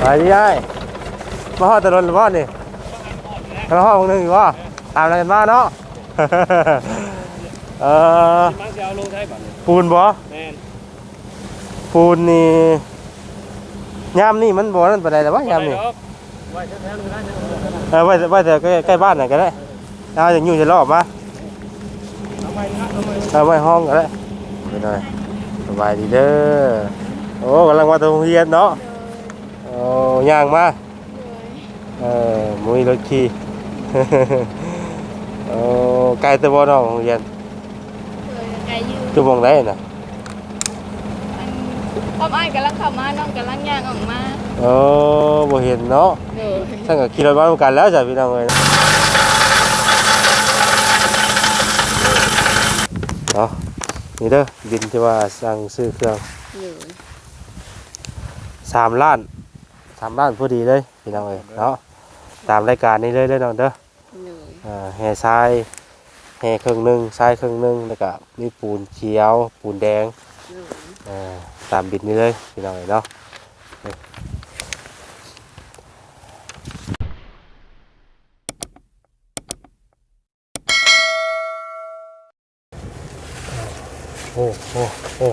ไปดิไอ้มาฮอดตะลนหรือว่านี่มาฮอดพวกนึงอยู่ว่าตามอะไรกันมาเนาะ เออมักจะเอาลงใช้บัตรปูนบ่แม่นปูนนี่ยามนี่มันบ่นั่นปานใดแต่ว่ายามนี่ไว้แท้ๆเลยนะเออไว้ไว้แต่ใกล้ใกล้บ้านน่ะก็ได้เอาอย่างอยู่จะรอบมาเอาไปนะเอาไปเอาไว้ห้องก็ได้ไปหน่อยสบายดีเด้อโอ้กำลังมาตรงเรียนเนาะโอ้ย่างมาเออมุ้ยรถขี่ โอ้ไกลแตะบ่เนาะโรงเรียนเลยไกลอยู่คือมองได้น่ะอันพ่ออ้ายกำลังเข้ามาน้องกำลังย่างออกมาโอ้บ่เห็นเนาะเด้อท่านก็ขี่รถมาเหมือนกันแล้วจ้ะพี่น้องเอ้ยเนาะนี่เด้อบินที่ว่าสั่งซื้อเครื่องเด้อสามล้าน สามล้านพอดีเลยพี่น้องเอ้ยเนาะตามรายการนี้เลยเด้อน้องเด้อเด้ออ่าแห่ทรายแห่ครึ่งหนึ่งทรายครึ่งหนึ่งแล้วก็มีปูนเขียว ปูนแดงเด้ออ่าตามบินนี้เลยพี่น้องเอ้ยเนาะโอ้โอ้โอ้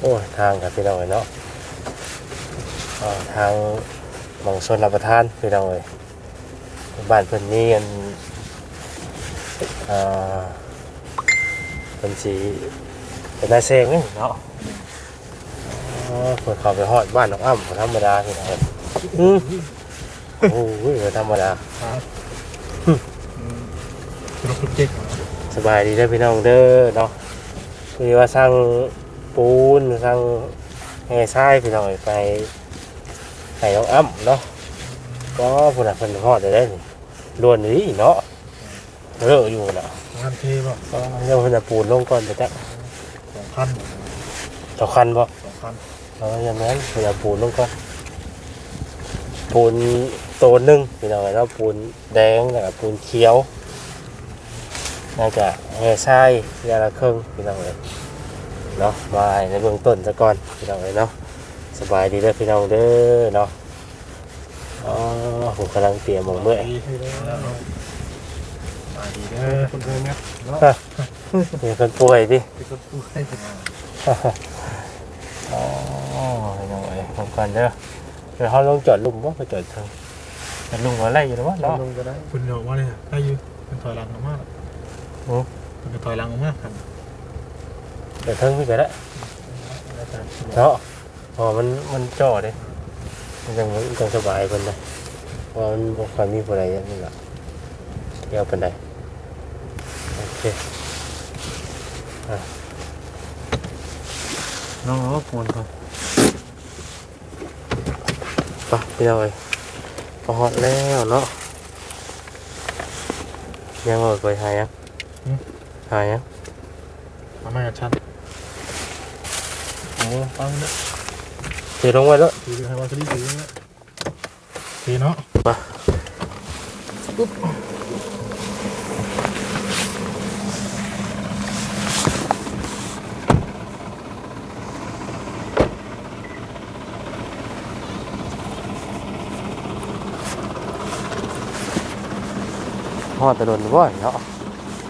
โอ้ทางกับพี่น้องเอ้ยเนาะ อ่าทางหมองชนรับประทานพี่น้องเอ้ยบ้านเพิ่นนี่กันอ่าเป็นสีเป็นนายเซงนี่เนาะอ๋อเพิ่นเข้าไปฮอดบ้านน้องอ้ำบ่ธรรมดาพี่น้องเอ้ยอืมโอ้โหบ่ธรรมดารถเจ๊กสบายดีเด้อพี่น้องเด้อเนาะคือว่าสร้างปูนสร้างแห่ทรายพี่น้องไป ให้น้องอ้ำเนาะก็พุ่นน่ะเพิ่นฮอดได้ได้นี่ล้วนนี้เนาะเรอะอยู่น่ะงานเทป่ะก็เดี๋ยวเพิ่นจะปูนลงก่อนจะจักสองพันสำคัญบ่สองพันเอาอย่างนั้นเพิ่นจะปูนลงก่อนปูนโตนหนึงพี่น้องเนาะปูนแดงแล้วก็ปูนเขียวน่าจะแห่ทรายอย่างละครึ่งพี่น้องเอ้ยเนาะมาในเบื้องต้นซะก่อนพี่น้องเลยเนาะ สบายดีเด้อพี่น้องเด้อเนาะอ๋อผมกำลังเตรียมหมองเมื่อยดีให้แล้วมาดีเด้อคนเดินครับเนาะมีคนป่วยดิที่ก็พูดให้ถึงอ๋อพี่น้องเอ้ยผมก่อนเด้อเดี๋ยวเขาลงจอดลุมว่าไปจอดทางจอดลุมอะไรอยู่นะวะเนาะลงก็ได้คุณเดี๋ยวว่าเนี่ยได้อยู่เป็นถอยหลังออกมาโอ้เป็นถอยหลังออกมาครับจอดทางพี่ก็ได้เนาะ อ๋อมันมันจ่อเด้มันจังมันจังสบายเพิ่นนะเพราะมันบ่ค่อยมีผู้ใดอย่างนี้หรอกเที่ยวปานใดโอเคน้องก็ปูนครับไปพี่น้องเอ้ยพอฮอดแล้วเนาะยังบ่ไปหายังหายังมาไม่กับฉันโอ้ฟังเด้อ ถือลงไว้แล้วถือให้ว่าจะรีบถือเนี่ยทีเนาะฮอดแตะโดนบ่เนาะ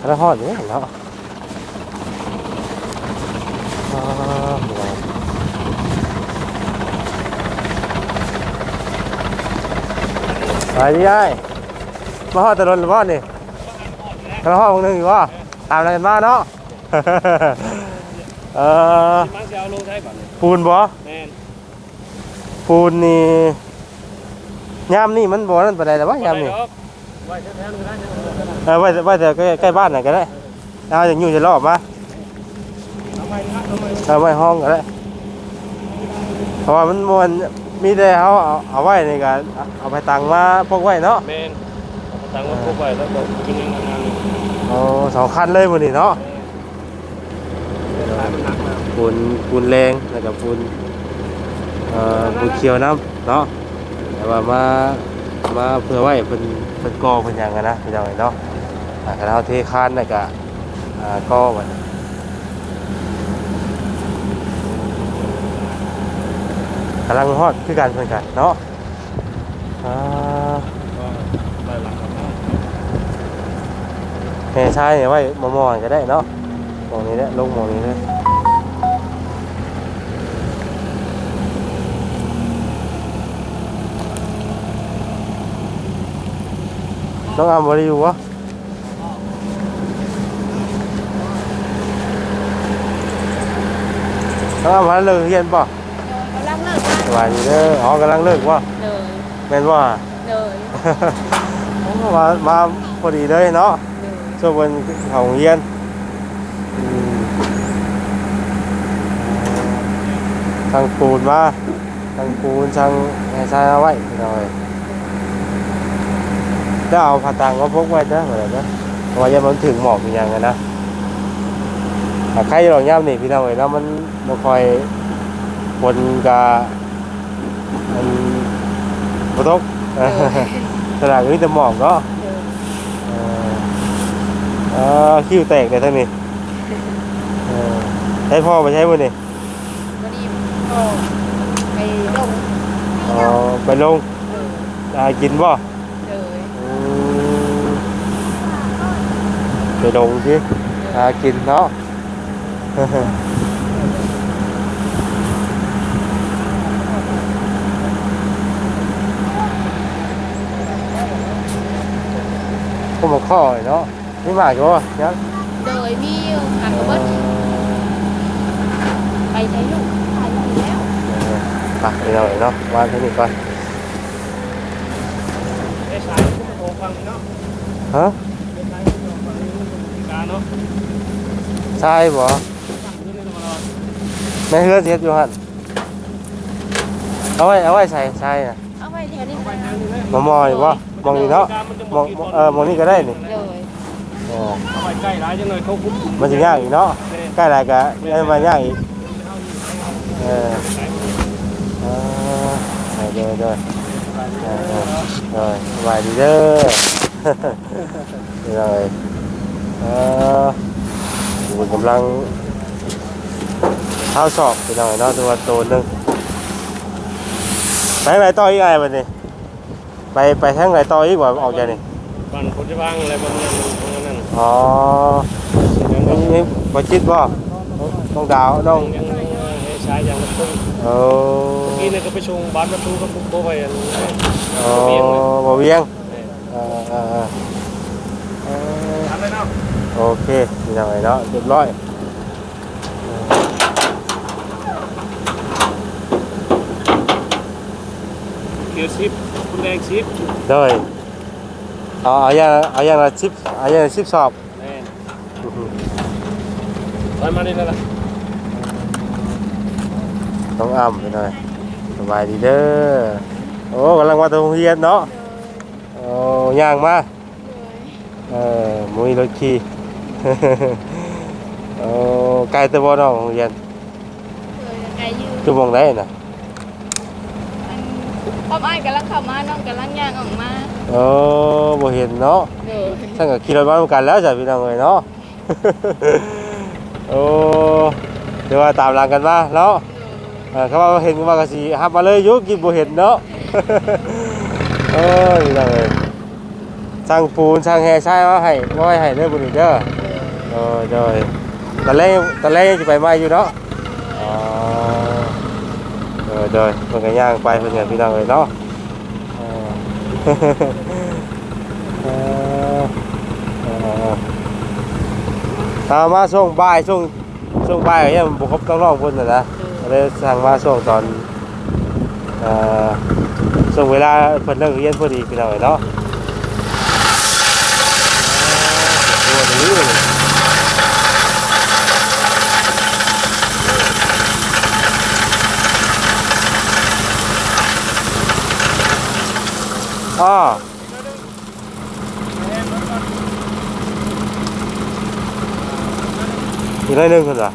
แล้วฮอดอยู่เนาะอ่าพี่น้อง ไปดิไอ้มาฮอดแตะโดนหรือบ่นี่มาฮอดพวกนึงอยู่ว่าตามอะไรกันมาเนาะเออมักจะเอาลงใช้บัตรปูนบ่แม่นปูนนี่ยามนี่มันบ่นั่นปานใดแต่ว่ายามนี่ไว้แท้ๆเลยนะเออไว้ไว้แต่ใกล้ใกล้บ้านน่ะก็ได้เอาอย่างอยู่จะรอบมาเอาไปนะเอาไปเอาไว้ห้องก็ได้เพราะว่ามันมัน มีแต่เขาเอาเอาไว้ในการเอาไปตังมาพกไว้เนาะแม่นตังค์มาพกไว้แล้วก็กินงานโอ้สองคันเลยมื้อนี้เนาะมันหนักแล้วปูนปูนแรงแล้วก็ปูนเอ่อปูนเขียวน้ำเนาะแต่ว่ามามาเพื่อไว้เป็นเป็นกอเป็นหยังกันนะพี่น้องเนาะอ่าคันเอาเทคานน่ะก็อ่ากอไว้ กำลังฮอดคือกันเพิ่อนกันเนาะอ่าก็ได้หลักกันนะแห่ชายเนี่ยไว้มอมอนก็ได้เนาะมองนี้แหละลงมองนี้เลยน้องอามบริอยู่วะน้องอามมาเลิกเรียนป่ะ เลิกสวัสดีเด้ออ๋อกำลังเลิกว่ะเลยแม่นว่า เลยมามาพอดีเลยเนาะช่วงวันเขาโรงเรียนอืมทางปูนมาทางปูนทางแห่ชายเอาไว้หน่อยจะเอาผ้าตังมาพกไว้นะเหมือนนะเพราะว่ายังมันถึงหมอกอย่างกันนะถ้าใครหลอกย่ำนี่พี่น้องเอ้ยแล้วมันบ่ค่อยฝนกะมัน บ่ตกสลากนี้จะหมอกเนาะเออเออคิ้วแตกเลยท่านนี่เออใช้พ่อไปใช้มือนี่วันนี้ก็ไปลงอ๋อไปลงเอออ่ากินบ่เลยอืมไปลงที่อ่ากินเนาะ ก็มาข้อเนาะนี่หมากอยู่บ่ยังเลยมีอยู่หักกระเบิดไปใช้ลูกไปแล้ว ไปไปเราเนาะวางที่นี่ก่อนไอ้สายคุณโทรฟังเนาะฮะไอ้สายคุณโทรฟังการเนาะใช่บ่นี่เลยมาแม่เฮือนเฮ็ดอยู่หั่นเอาไว้เอาไว้ใส่ใส่น่ะเอาไปแถวนี้ไปไปทางนี้เลยมามอยบ่ มองนี่เนาะมองเออมองนี่ก็ได้นี่เลยเออเอาไปใกล้ร้ายจังเลยเขาคุ้มมันสิยากอีกเนาะใกล้หลายก็ยังมายากอีกเออเออใส่เด้อเด้อเออเออเออสบายดีเด้อนี่เลยเอออยู่กำลังเท้าสอบไปหน่อยเนาะตัวโตหนึงไปไหนต่ออีกไงบัดนี้ ไปไปทางไหนต่ออีกบ่ออกจากนี่บ้านคนจะว่างอะไรประมาณนั้นประมาณนั้นอ๋อนี่นี่บ่จิตบ่น้องดาวน้องยังยังไอ้สายยังกระตุ้งเออกี้เนี่ยก็ไปชงบ้านประตูกับปุ๊บโบไปอันอ๋อบ่เวียงเออเออเออเออทำได้เนาะโอเคนี่หน่อยเนาะเรียบร้อย เกียวชิปคุณแดงชิปโดยเอาเอาอย่างเอาอย่างละสิบเอาอย่างละสิบสอบแน่ไปมานี่แล้วล่ะ ต้องอ้ำไปหน่อยสบายดีเด้อโอ้กำลังมาตรงเรียนเนาะโอ้ย่างมาเออมุ้ยรถขี่ โอ้ไกลแตะบ่เนาะโรงเรียนเลยไกลยืชั่วโมงไหนน่ะอัน พ่ออ้ายกำลังเข้ามาน้องกำลังย่างออกมาโอ้บ่เห็นเนาะเลยท่านก็ขี่รถมาเหมือนกันแล้วจ้ะพี่น้องเอ้ยเนาะโอ้เดี๋ยวว่าตามหลังกันมาเนาะเออเขาว่าเห็นว่าก็สิฮับมาเลยอยุกินบ่เห็นเนาะเอ้ยพี่น้องเอ้ยช่างปูนช่างแห่ใช้มาให้มาไว้ให้เด้อบุญเด้อโดยโดยตอนแรกตอนแรกยังสิไปใหม่อยู่เนาะอ๋อโด ยโดยเพิ่นก็ย่างไปเพิ่นก็พี่น้องเอ้ยเนาะเออเออเออตามมาช่วงบ่ายช่วงช่วงบ่ายก็ยังบุครบต้องร้องคนน่ะนะเลยสั่งมาช่วงตอนเอ่อช่วงเวลาเพิ่นเลิกเรียนพอดีพี่น้องเนาะเออโอ้โห อ๋ออีกหน่อยหนึงคนละ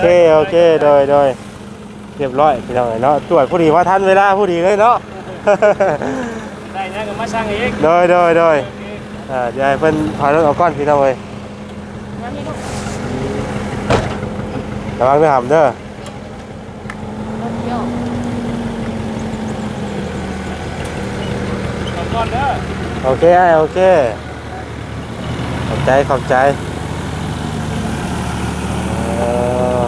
เคโอเคโดยโดยเรียบร้อยพี่น้องเนาะตรวจผู้ดีว่าทันเวลาผู้ดีเลยเนาะ ได้นะก็มาสร้างเองโดยโดยโดยอ่าเดี๋ยวให้เพิ่นถอยรถออกก่อนพี่น้องเอ้ยงั้นนี่ลูกระวังเด้อหำเด้อรถโยกขอบคุณเด้อ โอเคไอ้โอเค ขอบใจ ขอบใจเอ่อ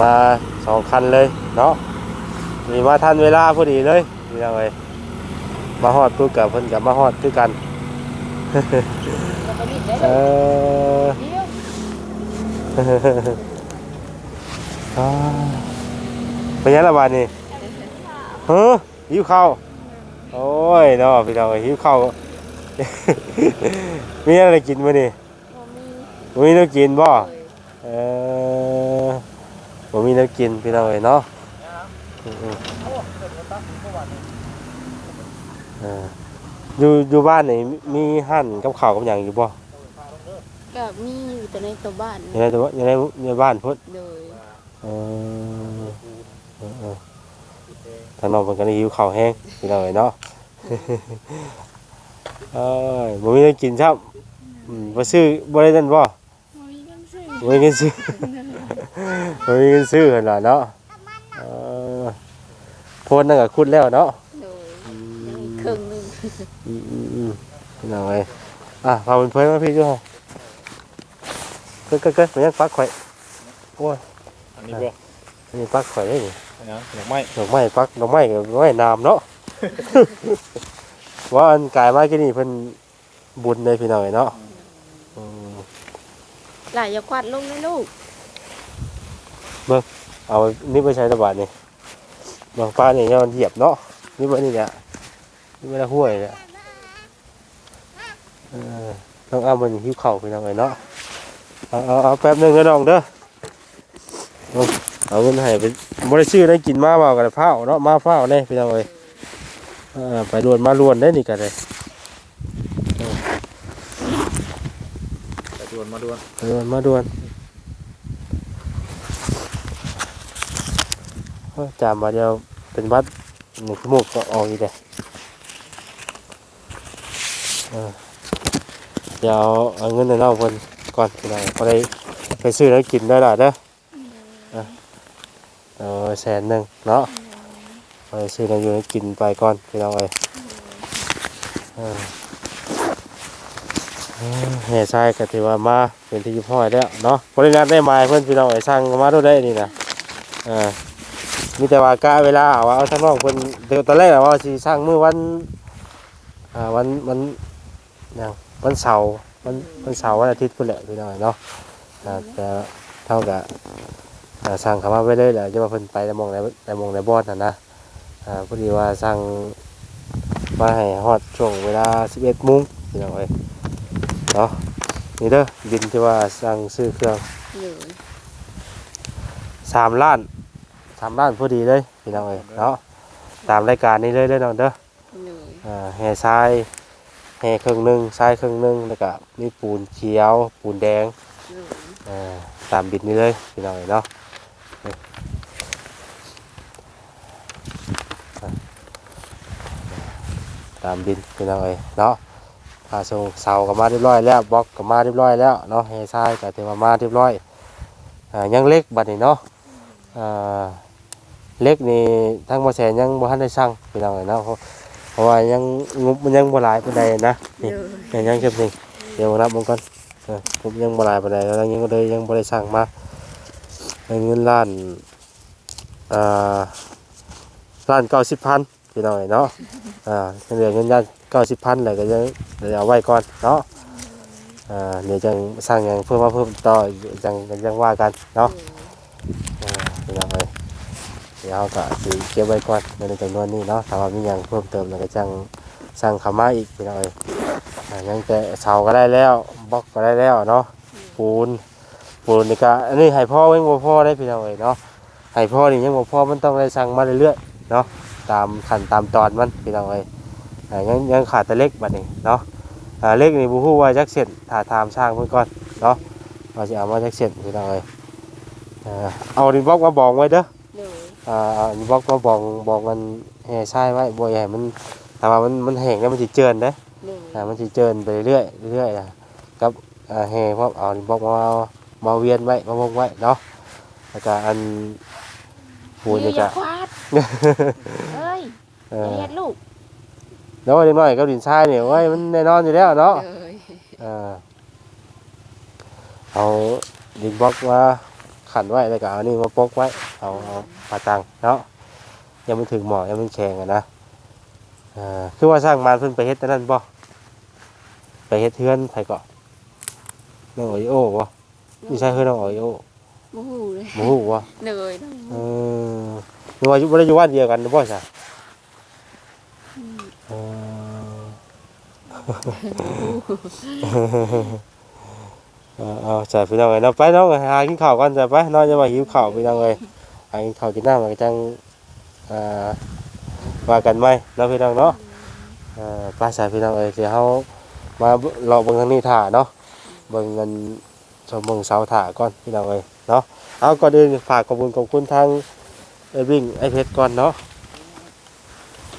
มาสองคันเลยเนาะมีมาทันเวลาพอดีเลยพี่น้องเอ้ยมาฮอดปุ๊บกับเพิ่นกับมาฮอดคือกันเราไปรีบได้เอเลยอเดี๋ยวอ่าเป็นยังไงบาดนี่เฮ้อหิวข้าวโอ้ยเนาะพี่น้องเอ้ยหิวข้าวมีอะไรกินมื้อนี่บ่มีบ่มีแน้กินบ่เลยเออ บ่มีแน้กินพี่น้องเอ้ยเนาะอืมๆเอออยู่อยู่บ้านนี่มีหั่นกับข้าวกับหยังอยู่บ่ก็มีอยู่แต่ในตัวบ้านอยู่ในตัวอยู่ในในบ้านพุ่นเลยเออเออเออทางน้องเพิ่นก็ได้หิวข้าวแห้งพี่น้องเอ้ยเนาะเอ้ยบ่มีแน้กินครับอืมบ่ซื้อบ่ได้นั่นบ่บ่มีเงินซื้อบ่มีเงินซื้อ บ่มีเงินซื้อหั่นล่ะเนาะเออโพนนั่นก็คุดแล้วเนาะเลยยังอีกครึ่งหนึงอืมอืมอืมพี่น้องเอ้ยอะพาเพิ่นๆมาพี่ด้วยเกิดเกิดเกิดมันยังปักข่อยโอ้ยอันนี้บ่อันนี้ปักข่อยได้นี่นะดอกไม้ดอกไม้ปักดอกไม้กับดอกไม้นามเนาะ ว่าอันกายมากี่นี่เพิ่นบุญเลยพี่น้องเอ้ยเนาะอืมหลายอย่าควัดลงเลยลูก เอานี่ไปใช้ตะบาดนี่บางป้าเนี่ยมันเหยียบเนาะนี่บ่นี่เนี่ยนี่บ่ได้ห้วยเนี่ยเออต้องเอามันหิ้วเข่าวพี่น้องเอ้ยเนาะเอาเอาเอาแป๊บหนึงเด้อน้องเด้อเอาเงินให้ไปบ่ได้ซื้อได้กินมาเปล่ากันพ้าเนาะมาพ้าวแน่พี่น้องเอ้ยเออไปรวนมาลวนได้นี่ก็ได้แต่ดวนมาดวนไปรวนมาด่วนเอ้ย จามมาเดียวเป็นวัดหนึ่งชั่วโมงก็ออกอีกเลยเออเดี๋ยวเอาเงินในนอกคนก่อนพี่น้องก็ได้ไปซื้อแล้วกินได้หละเด้อเอาแสนหนึ่งเนาะไปซื้อแล้วอยู่กินไปก่อนพี่น้องเอ้ยเออเออแห่ทรายก็ถือว่ามาเป็นที่พ่อยแล้วเนาะบริญาตได้มาให้เพื่อนพี่น้องไอ้สร้างมาดูได้นี่นะเออ มีแต่ว่ากะเวลาเอาเอาทั้งน้องเพิ่นเดี๋ยวตอนแรกอะว่าสิสร้างมื้อวันอ่าวันวันหยังวันเสาร์วันวันเสาร์วันอาทิตย์พุ่นแหละพี่น้องเนาะอ่าแต่เท่ากับอ่าสร้างเขามาไว้เลยแหละจะว่าเพิ่นไปแต่มองในแต่มองในบอสน่ะนะอ่าพอดีว่าสร้างมาให้ฮอดช่วงเวลา11:00นพี่น้องเอ้ยเนาะนี่เด้อบินที่ว่าสั่งซื้อเครื่องเลยสามล้าน สามล้านพอดีเลยพี่น้องเอ้ยเนาะตามรายการนี้เลยเด้อน้องเด้อเลยอ่าแห่ทรายแห่ครึ่งหนึ่งทรายครึ่งหนึ่งแล้วก็มีปูนเขียว ปูนแดงเลยอ่าตามบินนี้เลยพี่น้องเอ้ยเนาะนี่อะตามบินพี่น้องเอ้ยเนาะพาส่งเสาก็มาเรียบร้อยแล้วบล็อกก็มาเรียบร้อยแล้วเนาะแห่ทรายก็ถือว่ามาเรียบร้อยอ่ายังเล็กบัดนี้เนาะอ่า เล็กนี่ทั้งบ่แสนยังบ่ทันได้สั่งพี่น้องเอ้ยเนาะเพราะเพราะว่ายังงบมันยังบ่หลายปานใดนะเลยยังยังเก็บนี่เดี๋ยวนับมันก่อนเออผมยังบ่หลายปานใดแล้วยังเลยยังบ่ได้สั่งมาได้เงินล้านอ่าล้านเก้าสิบพันพี่น้องเอ้ยเนาะอ่ายังเหลือเงินล้านเก้าสิบพันเลยก็ยังเดี๋ยวเอาไว้ก่อนเนาะอ่าเดี๋ยวจังสร้างหยังเพิ่มมาเพิ่มต่อจังจังว่ากันเนาะอ่าพี่น้อง เดี๋ยวเราก็สิเก็บไว้ก่อนในจำนวนนี้เนาะถ้าว่ามีหยังเพิ่มเติมเราก็จังสั่งเข้ามาอีกพี่น้องเอ้ยอ่ายังแต่เสาก็ได้แล้วบล็อกก็ได้แล้วเนาะปูนปูนนี่ก็อันนี้ให้พ่อยังบ่พอได้พี่น้องเอ้ยเนาะให้พ่อนี่ยังบ่พอมันต้องได้สั่งมาเรื่อยๆเนาะตามขั้นตามตอนมันพี่น้องเอ้ยอ่ายังยังขาดแต่เล็กบัดนี้เนาะอ่าเล็กนี่บ่ฮู้ว่าจักเส้นถ้าถามช่างเพิ่นก่อนเนาะเราจะเอามาจากเส้นพี่น้องเอ้ยเอ่อเอาดินบล็อกมาบองไว้เด้อ อ่าเอาดินบล็อกมาบองบองมันแห่ทรายไว้บ่อยให้มันถ้าว่ามันมันแห้งแล้วมันสิเจินเด้อเลยอ่ามันสิเจินไปเรื่อยๆเรื่อยๆอะกับอ่าแห่พวกเอาดินบล็อกมามาเวียนไว้มาวงไว้เนาะแล้วก็อันปูนอนี่ย่าก็ ควาดเอ้ยเออย่าอเฮ็ดลูกแล้วเด็กน้อยกับดินทรายเนี่ยโอ้ยมันแน่นอนอยู่แล้วเนาะเลยเออเอาดินบล็อกมา ขันไว้แล้วก็เอานี่มาปกไว้ เอาเอาปาตังเนาะยังไม่ถึงหมอยังไม่แข็งอะนะเออคือว่าสร้างมานเพิ่นไปเฮ็ดแต่นั่นบ่ไปเฮ็ดเทือนไผเกาะน้องโอริโอ้บ่นี่ใช่เฮือนน้องโอริโอ้บ่ฮู้เลยบ่ฮู้บ่เลยเออนึกว่าอยู่บ่ได้อยู่บ้านเดียวกันบ่ใช่เออเออ เอาจ่ายพี่น้องเอ้ยเนาไปน้องเอ้ยหากินข้าวก่อนจ้ะไปน้องจะมาหิวข้าวพี่น้องเอ้ยหากินข้าวกินน้ำมันจังอ่าว่ากันไหมเนาพี่น้องเนาะเออไปจ่ายพี่น้องเอ้ยเดี๋ยวเฮามาเลาเบิ่งทางนี้ถ่าเนาะเบิ่งเงินชมเบิ่งเสาถ่าก่อนพี่น้องเอ้ยเนาะเอาก่อนอื่นฝากขอบคุณขอบคุณทางไอ้วิ่งไอ้เพชรก่อนเนาะ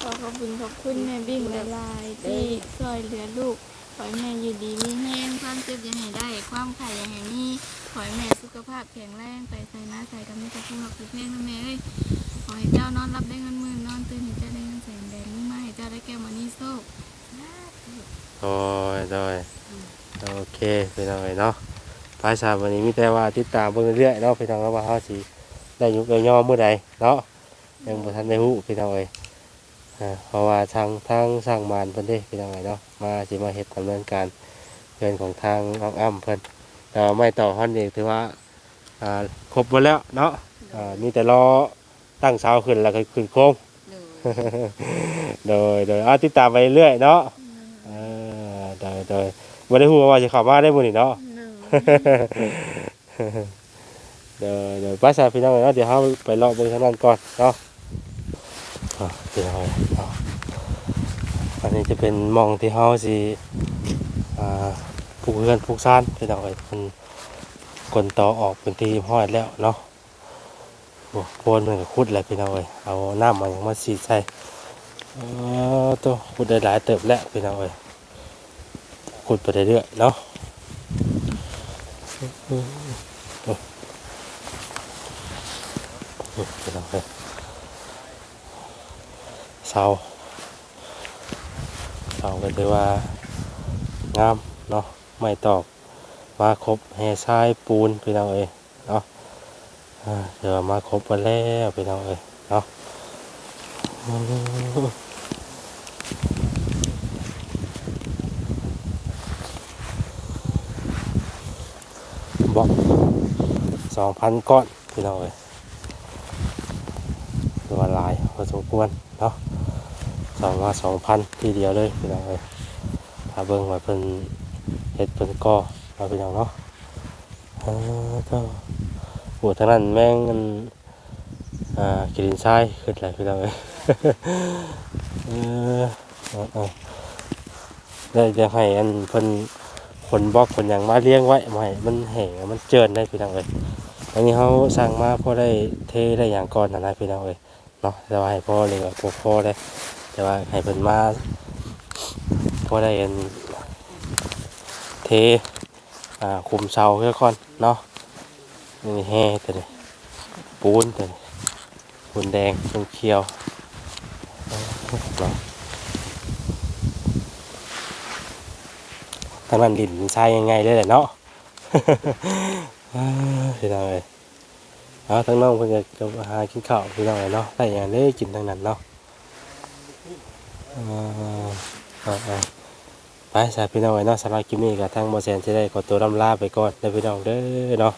ขอขอบคุณขอบคุณแม่บิ่งละลายที่ช่วยเหลือลูก อให้แม่อยู่ดีมีแห้งความเจ็บย่าให้ได้ ความไข่ย่าให้มีขอให้แม่สุขภาพแข็งแรงไปใส่หน้าใส่กับแม่กับผู้รักทุกเพลงนะแม่เอ้ยขอให้เจ้านอนรับได้เงินหมื่นนอนตื่นให้เจ้าได้เงินแสนแดนมุ่มาให้เจ้าได้แก้วมันนี่โซ่โอ้ยโดยโอเคพี่น้องเอ้ยเนาะภาษาวันนี้มีแต่ว่าติดตามเบิ่งเรื่อยๆเนาะพี่น้องเนาว่าเฮาสิได้ยุกได้ย่อมื้อใดเนาะยังบ่ทันได้ฮู้พี่น้องเอ้ยอ่า เพราะว่าทางทางสร้างมานเพิ่นเด้พี่น้องเอ้ยเนาะมาสิมาเฮ็ดดำเนินการเงินของทางน้องอ้ำเพิ่นแต่ว่าไม่ต่อฮอนเองถือว่าอ่าครบหมดแล้วเนาะอ่ามีแต่รอตั้งเสาขึ้นแล้วก็ขึ้นโครงโดยโดยเอาติดตามไปเรื่อยเนาะเออโดยโดยบ่ได้ฮู้ว่าจะเข้ามาได้บ่นี่เนาะเดี๋ยวเดี๋ยวป้าสาวพี่น้องเนาะเดี๋ยวเราไปเลาะเบิ่งทางนั้นก่อนเนาะ่ะเจอเขาอันนี้จะเป็นมองที่เฮาสิอ่าปลูกเรือนปลูกซานพี่น้องเอ้ยมันกลนต่อออกเป็นที่ห้อยแล้วเนาะโอ้โพนมันก็ขุดแล้วพี่น้องเอ้ยเอาน้ำมาอย่างมาสีใส่เออตัวขุดได้หลายเติบแล้วพี่น้องเอ้ยขุดไปเรื่อยๆเนาะพี่น้องเอ้ย เสาเสาก็ถือว่างามเนาะไม่ตอกมาครบแห่ทรายปูนพี่น้องเอ้ยเนาะเดี๋ยวมาครบไปแล้วพี่น้องเอ้ยเนาะบอกสองพันก้อนพี่น้องเอ้ยตัวลายพอสมควรเนาะ สองมาสองพันทีเดียวเลยพี่น้องเลยถ้าเบิ่งว่าเพิ่นเฮ็ดเพิ่นก่อมาพี่น้องเนาะเออก็โอ้ทางนั้นแม่งอันอ่ากินทรายขึ้นหลายพี่น้องเลยเออเอาได้จะให้อันเพิ่นคนบล็อกคนอย่างมาเลี้ยงไว้ไม่มันแห้งมันเจินได้พี่น้องเลยอันนี้เขาสั่งมาพอได้เทได้อย่างก่อนนะนะพี่น้องเอ้ยเนาะแต่ว่าให้พ่อเลยกับพ่อได้ แต่ว่าให้เพิ่นมาพอได้เอ็นเทอ่าคุมเสาเพื่อก่อนเนาะนี่แห่ตัวนี้ปูนตัวนี้ปูนแดงปูนเขียวเนาะทางนั้นดินทรายยังไงเลยแหละเนาะพี่น้องเอ้ยเอาทั้งน้องเพิ่นก็หากินข้าวพี่น้องเอ้ยเนาะได้อย่างได้กินทั้งนั้นเนาะ ไปสาพี่น้องเอ้ยเนาะสำหรับคลิปนี้ก็ทางบ่แซนจะได้ขอตัวลำลาไปก่อนเด้อพี่น้องเด้อเนาะ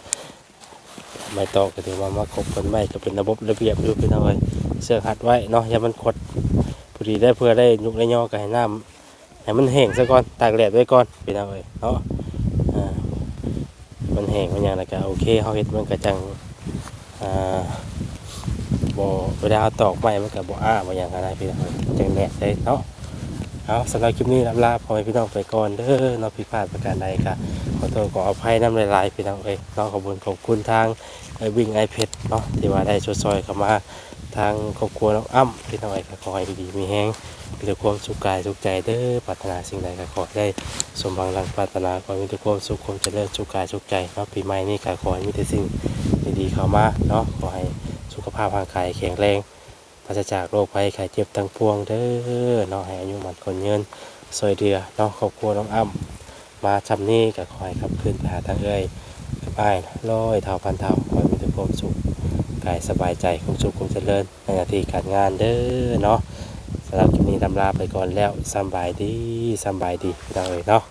ไม่ต่อกก็ถือว่ามาครบกันไว้ก็เป็นระบบระเบียบอยู่พี่น้องเอ้ยเสื้อหัดไว้เนาะอย่ามันขดพอดีได้เพื่อได้ยุกได้ย่อก็ให้น้ำให้มันแห้งซะก่อนตากแดดไว้ก่อนพี่น้องเอ้ยเนาะมันแห้งมันหยังแล้วก็โอเคเฮาเฮ็ดมันก็จังอ่า บ่เวลาเอาตอกไม้มันก็บ่อ้าบ่หยังอะไรพี่น้องจังแหละได้เนาะเอาสำหรับคลิปนี้ลำลาพ่อแม่พี่น้องไปก่อนเด้อเนาะผิดพลาดประการใดก็ขออโทษขออภัยน้ำลายๆพี่น้องเอ้ยเนาะขอบคุณขอบคุณทางไอวิ่งไอเพชรเนาะที่ว่าได้ช่วยซอยเข้ามาทางครอบครัวน้องอ้ำพี่น้องเอ้ยก็ขอให้ดีๆมีแห้งมีแต่ความสุขกายสุขใจเด้อปรารถนาสิ่งใดก็ขอได้สมหวังดังปรารถนาขอมีแต่ความสุขความเจริญสุขกายสุขใจเนาะปีใหม่นี้ก็ขอให้มีแต่สิ่งดีๆเข้ามาเนาะขอให้ ภาพร่างกายแข็งแรงปราศจากโรคภัยไข้เจ็บทั้งปวงเด้อเนาะให้อายุมันคนยืนซอยเดือเนาะครอบครัวน้องอ้ำมาชำนี้ก็คอยขับขึ้นไปหาทางเอ้ยกับอ้ายร้อยเท่าพันเท่าคอยมีแต่ความสุขกายสบายใจความสุขความเจริญในหน้าที่การงานเด้อเนาะสำหรับคลิปนี้ลำลาไปก่อนแล้วสบายดีสบายดีพี่น้องเอ้ยเนาะ